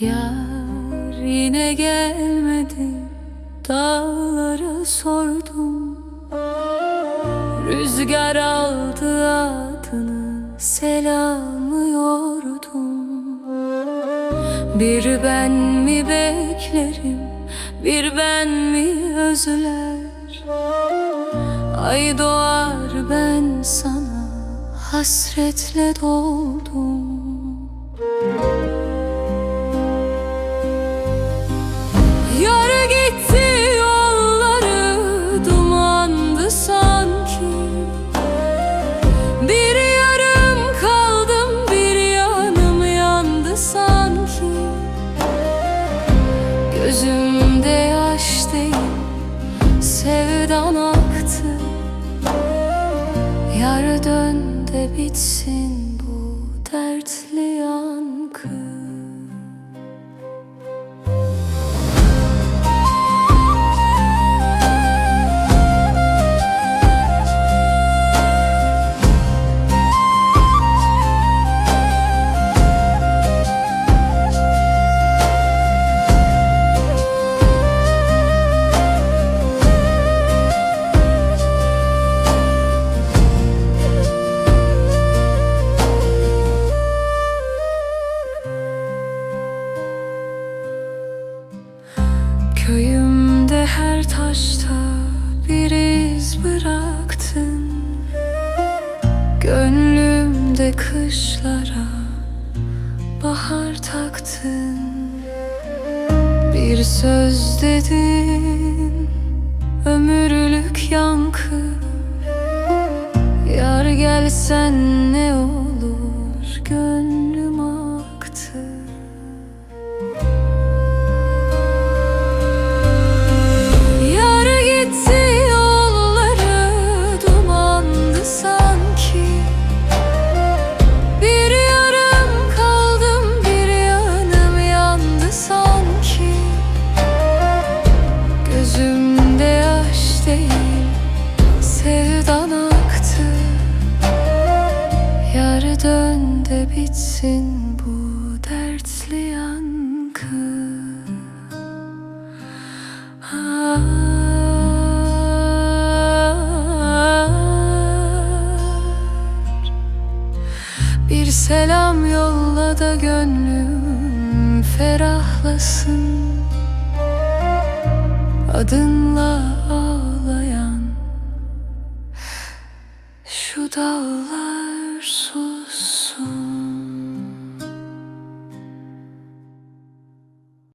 Yar yine gelmedi Dağlara sordum. Rüzgar aldı adını Selamıyordum Bir ben mi beklerim Bir ben mi özler? Ay doğar ben sana Hasretle doldum sevdan aktı. Yar dön de bitsin bu dertli Köyümde her taşta bir iz bıraktın. Gönlümde kışlara bahar taktın. Bir söz dedin ömürlük yankı. Yar gelsen ne olur gönlüm de bitsin bu dertli yankı. Bir selam yolla da gönlüm ferahlasın. Adınla ağlayan şu dağlar